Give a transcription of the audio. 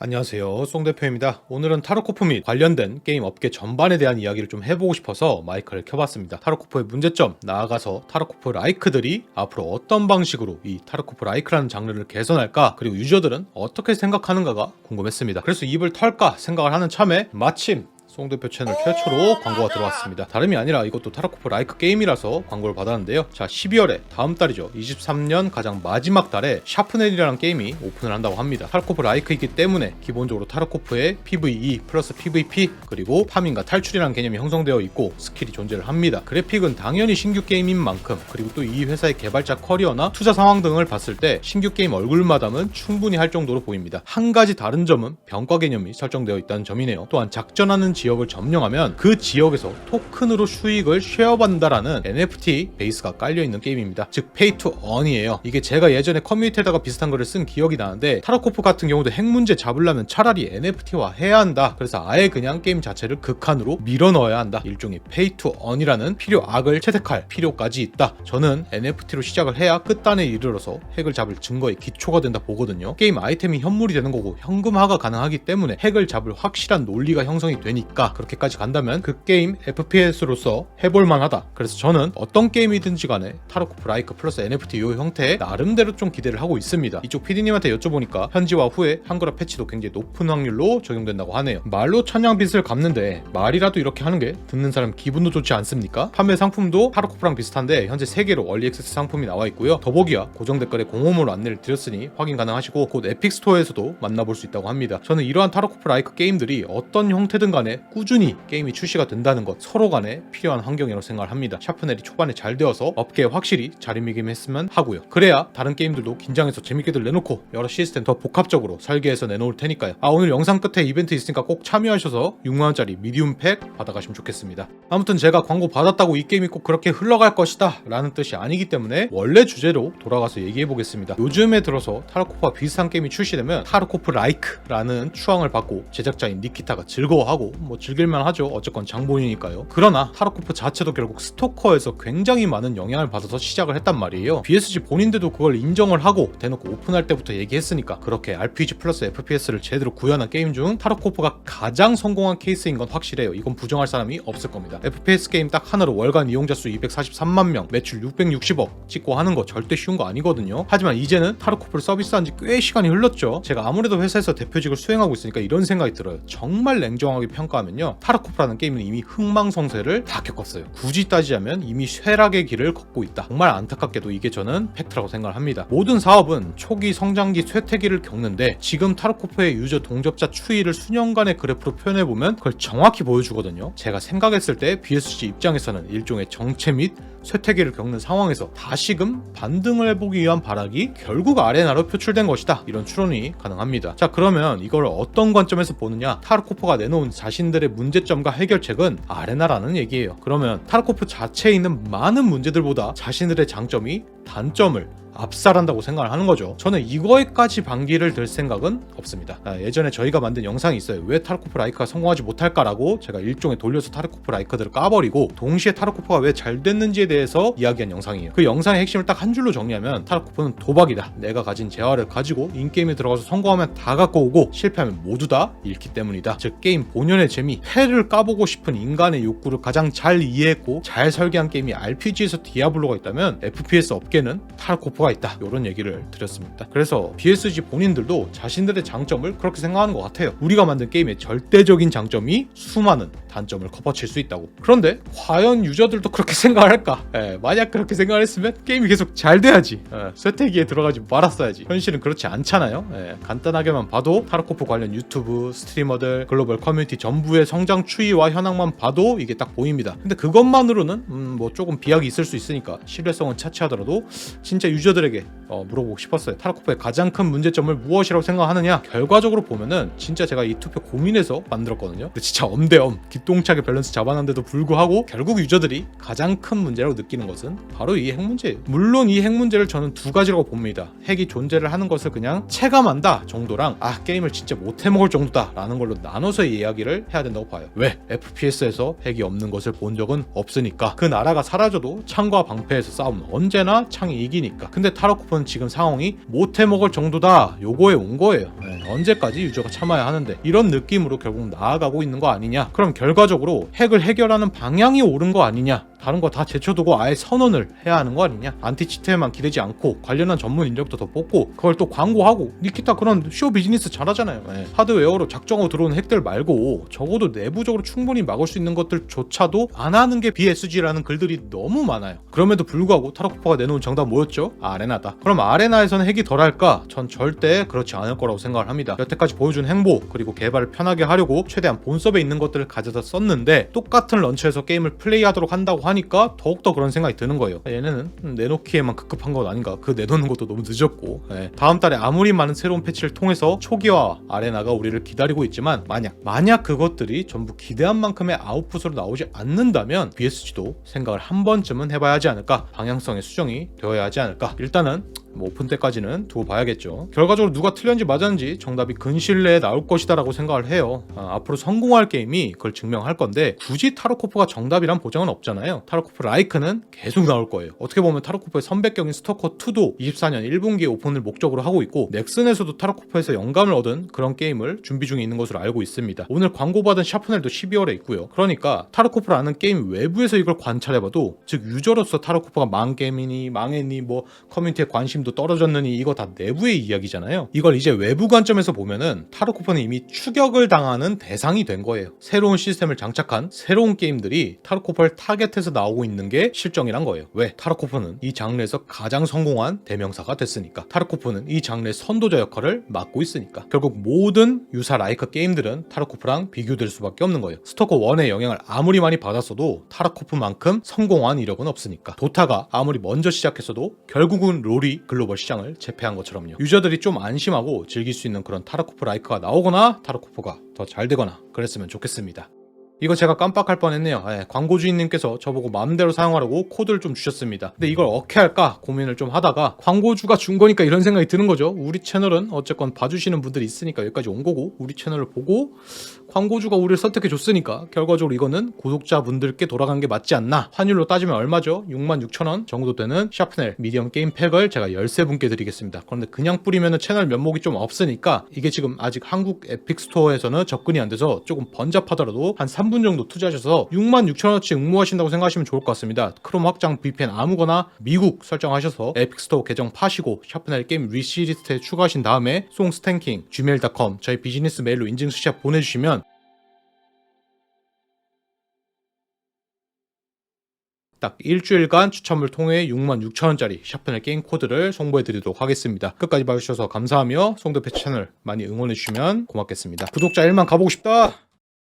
안녕하세요. 송 대표입니다. 오늘은 타로코프 및 관련된 게임 업계 전반에 대한 이야기를 좀 해보고 싶어서 마이크를 켜봤습니다. 타로코프의 문제점, 나아가서 타로코프 라이크들이 앞으로 어떤 방식으로 이 타로코프 라이크라는 장르를 개선할까, 그리고 유저들은 어떻게 생각하는가가 궁금했습니다. 그래서 입을 털까 생각을 하는 참에 마침 송 대표 채널 최초로 광고가 들어왔습니다. 다름이 아니라 이것도 타라코프 라이크 게임이라서 광고를 받았는데요. 자, 12월에 다음 달이죠. 23년 가장 마지막 달에 샤프넬이라는 게임이 오픈을 한다고 합니다. 타라코프 라이크이기 때문에 기본적으로 타라코프의 PVE 플러스 PVP 그리고 파밍과 탈출이라는 개념이 형성되어 있고 스킬이 존재를 합니다. 그래픽은 당연히 신규 게임인 만큼 그리고 또 이 회사의 개발자 커리어나 투자 상황 등을 봤을 때 신규 게임 얼굴마담은 충분히 할 정도로 보입니다. 한 가지 다른 점은 병가 개념이 설정되어 있다는 점이네요. 또한 작전하는 지역을 점령하면 그 지역에서 토큰으로 수익을 쉐어받는다라는 NFT 베이스가 깔려 있는 게임입니다. 즉 페이 투 언이에요. 이게 제가 예전에 커뮤니티에다가 비슷한 거를 쓴 기억이 나는데 타로코프 같은 경우도 핵 문제 잡으려면 차라리 NFT화 해야 한다. 그래서 아예 그냥 게임 자체를 극한으로 밀어 넣어야 한다. 일종의 페이 투 언이라는 필요 악을 채택할 필요까지 있다. 저는 NFT로 시작을 해야 끝단에 이르러서 핵을 잡을 증거의 기초가 된다 보거든요. 게임 아이템이 현물이 되는 거고 현금화가 가능하기 때문에 핵을 잡을 확실한 논리가 형성이 되니 까 그렇게까지 간다면 그 게임 FPS로서 해볼 만하다. 그래서 저는 어떤 게임이든지 간에 타로코프 라이크 플러스 NFT 이 형태에 나름대로 좀 기대를 하고 있습니다. 이쪽 PD님한테 여쭤보니까 현지와 후에 한글화 패치도 굉장히 높은 확률로 적용된다고 하네요. 말로 천냥빚을 갚는데 말이라도 이렇게 하는 게 듣는 사람 기분도 좋지 않습니까? 판매 상품도 타로코프랑 비슷한데 현재 3개로 얼리 액세스 상품이 나와 있고요. 더보기야 고정 댓글에 공홈으로 안내를 드렸으니 확인 가능하시고 곧 에픽 스토어에서도 만나볼 수 있다고 합니다. 저는 이러한 타로코프 라이크 게임들이 어떤 형태든 간에 꾸준히 게임이 출시가 된다는 것 서로 간에 필요한 환경이라고 생각을 합니다. 샤프넬이 초반에 잘 되어서 업계에 확실히 자리매김했으면 하고요. 그래야 다른 게임들도 긴장해서 재밌게들 내놓고 여러 시스템 더 복합적으로 설계해서 내놓을 테니까요. 아 오늘 영상 끝에 이벤트 있으니까 꼭 참여하셔서 6만원짜리 미디움 팩 받아가시면 좋겠습니다. 아무튼 제가 광고 받았다고 이 게임이 꼭 그렇게 흘러갈 것이다 라는 뜻이 아니기 때문에 원래 주제로 돌아가서 얘기해 보겠습니다. 요즘에 들어서 타르코프와 비슷한 게임이 출시되면 타르코프 라이크라는 추앙을 받고 제작자인 니키타가 즐거워하고 뭐 즐길만 하죠. 어쨌건 장본이니까요. 그러나 타르코프 자체도 결국 스토커에서 굉장히 많은 영향을 받아서 시작을 했단 말이에요. BSG 본인들도 그걸 인정을 하고 대놓고 오픈할 때부터 얘기했으니까 그렇게 RPG 플러스 FPS를 제대로 구현한 게임 중 타르코프가 가장 성공한 케이스인 건 확실해요. 이건 부정할 사람이 없을 겁니다. FPS 게임 딱 하나로 월간 이용자 수 243만 명, 매출 660억 찍고 하는 거 절대 쉬운 거 아니거든요. 하지만 이제는 타르코프를 서비스한 지 꽤 시간이 흘렀죠. 제가 아무래도 회사에서 대표직을 수행하고 있으니까 이런 생각이 들어요. 정말 냉정하게 평가 하면요. 타르코프라는 게임은 이미 흥망성쇠를 다 겪었어요. 굳이 따지자면 이미 쇠락의 길을 걷고 있다. 정말 안타깝게도 이게 저는 팩트라고 생각을 합니다. 모든 사업은 초기 성장기 쇠퇴기를 겪는데 지금 타르코프의 유저 동접자 추이를 수년간의 그래프로 표현해 보면 그걸 정확히 보여주거든요. 제가 생각했을 때 BSG 입장에서는 일종의 정체 및 쇠퇴기를 겪는 상황에서 다시금 반등을 해보기 위한 발악이 결국 아레나로 표출된 것이다. 이런 추론이 가능합니다. 자 그러면 이걸 어떤 관점에서 보느냐? 타르코프가 내놓은 자신 들의 문제점과 해결책은 아레나라는 얘기예요. 그러면 타르코프 자체에 있는 많은 문제들보다 자신들의 장점이 단점을 압살한다고 생각을 하는 거죠. 저는 이거에까지 반기를 들 생각은 없습니다. 아, 예전에 저희가 만든 영상이 있어요. 왜 타르코프 라이크가 성공하지 못할까라고 제가 일종의 돌려서 타르코프 라이크들을 까버리고 동시에 타르코프가 왜 잘 됐는지에 대해서 이야기한 영상이에요. 그 영상의 핵심을 딱 한 줄로 정리하면 타르코프는 도박이다. 내가 가진 재화를 가지고 인게임에 들어가서 성공하면 다 갖고 오고 실패하면 모두 다 잃기 때문이다. 즉 게임 본연의 재미, 해를 까보고 싶은 인간의 욕구를 가장 잘 이해했고 잘 설계한 게임이 RPG에서 디아블로가 있다면 FPS 업계는 타르코프 가 있다. 이런 얘기를 드렸습니다. 그래서 BSG 본인들도 자신들의 장점을 그렇게 생각하는 것 같아요. 우리가 만든 게임의 절대적인 장점이 수많은 단점을 커버칠 수 있다고. 그런데 과연 유저들도 그렇게 생각을 할까? 예, 만약 그렇게 생각을 했으면 게임이 계속 잘 돼야지. 예, 쇠퇴기에 들어가지 말았어야지. 현실은 그렇지 않잖아요. 예, 간단하게만 봐도 타르코프 관련 유튜브, 스트리머들, 글로벌 커뮤니티 전부의 성장 추이와 현황만 봐도 이게 딱 보입니다. 근데 그것만으로는 음, 뭐 조금 비약이 있을 수 있으니까 신뢰성은 차치하더라도 진짜 유저들 에게 어, 물어보고 싶었어요. 타르코프의 가장 큰 문제점을 무엇이라고 생각하느냐? 결과적으로 보면은 진짜 제가 이 투표 고민해서 만들었거든요. 근데 진짜 엄대엄 기똥차게 밸런스 잡아놨는데도 불구하고 결국 유저들이 가장 큰 문제라고 느끼는 것은 바로 이 핵 문제예요. 물론 이 핵 문제를 저는 두 가지라고 봅니다. 핵이 존재를 하는 것을 그냥 체감한다 정도랑 아 게임을 진짜 못 해먹을 정도다라는 걸로 나눠서 이야기를 해야 된다고 봐요. 왜? FPS에서 핵이 없는 것을 본 적은 없으니까 그 나라가 사라져도 창과 방패에서 싸우면 언제나 창이 이기니까. 근데 근데 타로코프는 지금 상황이 못해 먹을 정도다. 요거에 온 거예요. 네, 언제까지 유저가 참아야 하는데 이런 느낌으로 결국 나아가고 있는 거 아니냐. 그럼 결과적으로 핵을 해결하는 방향이 옳은 거 아니냐 다른 거 다 제쳐두고 아예 선언을 해야 하는 거 아니냐 안티치트에만 기대지 않고 관련한 전문 인력도 더 뽑고 그걸 또 광고하고 니키타 그런 쇼 비즈니스 잘하잖아요 네. 하드웨어로 작정하고 들어오는 핵들 말고 적어도 내부적으로 충분히 막을 수 있는 것들조차도 안 하는 게 BSG라는 글들이 너무 많아요 그럼에도 불구하고 타로코파가 내놓은 정답 뭐였죠? 아레나다 그럼 아레나에서는 핵이 덜할까? 전 절대 그렇지 않을 거라고 생각을 합니다 여태까지 보여준 행보 그리고 개발을 편하게 하려고 최대한 본섭에 있는 것들을 가져다 썼는데 똑같은 런처에서 게임을 플레이하도록 한다고 하니 까 더욱더 그런 생각이 드는 거예요. 얘네는 음, 내놓기에만 급급한 건 아닌가. 그 내놓는 것도 너무 늦었고. 예. 다음 달에 아무리 많은 새로운 패치를 통해서 초기화 아레나가 우리를 기다리고 있지만 만약 만약 그것들이 전부 기대한 만큼의 아웃풋으로 나오지 않는다면 BSG도 생각을 한 번쯤은 해봐야 하지 않을까. 방향성의 수정이 되어야 하지 않을까. 일단은 뭐 오픈 때까지는 두고 봐야겠죠. 결과적으로 누가 틀렸는지 맞았는지 정답이 근시일 내에 나올 것이다라고 생각을 해요. 아, 앞으로 성공할 게임이 그걸 증명할 건데 굳이 타로코프가 정답이란 보장은 없잖아요. 타로코프 라이크는 계속 나올 거예요. 어떻게 보면 타로코프의 선배격인 스토커 2도 24년 1분기에 오픈을 목적으로 하고 있고 넥슨에서도 타로코프에서 영감을 얻은 그런 게임을 준비 중에 있는 것으로 알고 있습니다. 오늘 광고받은 샤프넬도 12월에 있고요. 그러니까 타로코프라는 게임 외부에서 이걸 관찰해봐도 즉 유저로서 타로코프가 망 게임이니 망했니 뭐 커뮤니티에 관심도 떨어졌느니 이거 다 내부의 이야기잖아요. 이걸 이제 외부 관점에서 보면은 타로코프는 이미 추격을 당하는 대상이 된 거예요. 새로운 시스템을 장착한 새로운 게임들이 타로코프를 타겟해서 나오고 있는 게 실정이란 거예요. 왜? 타로코프는 이 장르에서 가장 성공한 대명사가 됐으니까. 타로코프는 이 장르의 선도자 역할을 맡고 있으니까. 결국 모든 유사 라이크 게임들은 타로코프랑 비교될 수밖에 없는 거예요. 스토커 1의 영향을 아무리 많이 받았어도 타로코프만큼 성공한 이력은 없으니까. 도타가 아무리 먼저 시작했어도 결국은 롤이 글 로벌 시장을 제패한 것처럼요. 유저들이 좀 안심하고 즐길 수 있는 그런 타르코프 라이크가 나오거나 타르코프가 더 잘 되거나 그랬으면 좋겠습니다. 이거 제가 깜빡할 뻔했네요. 예, 광고주인님께서 저보고 마음대로 사용하라고 코드를 좀 주셨습니다. 근데 이걸 어떻게 할까 고민을 좀 하다가 광고주가 준 거니까 이런 생각이 드는 거죠. 우리 채널은 어쨌건 봐주시는 분들이 있으니까 여기까지 온 거고 우리 채널을 보고 광고주가 우리를 선택해 줬으니까 결과적으로 이거는 구독자분들께 돌아간 게 맞지 않나. 환율로 따지면 얼마죠? 66,000원 정도 되는 샤프넬 미디엄 게임 팩을 제가 13분께 드리겠습니다. 그런데 그냥 뿌리면 채널 면목이 좀 없으니까 이게 지금 아직 한국 에픽 스토어에서는 접근이 안 돼서 조금 번잡하더라도 한 3분 정도 투자하셔서 66,000원어치 응모하신다고 생각하시면 좋을 것 같습니다. 크롬 확장 VPN 아무거나 미국 설정하셔서 에픽 스토어 계정 파시고 샤프넬 게임 리시리스트에 추가하신 다음에 송스탱킹 gmail.com 저희 비즈니스 메일로 인증 스샷 보내주시면 딱 일주일간 추첨을 통해 66,000원짜리 샤프넬 게임 코드를 송부해 드리도록 하겠습니다. 끝까지 봐주셔서 감사하며 송도 패치 채널 많이 응원해 주시면 고맙겠습니다. 구독자 1만 가보고 싶다!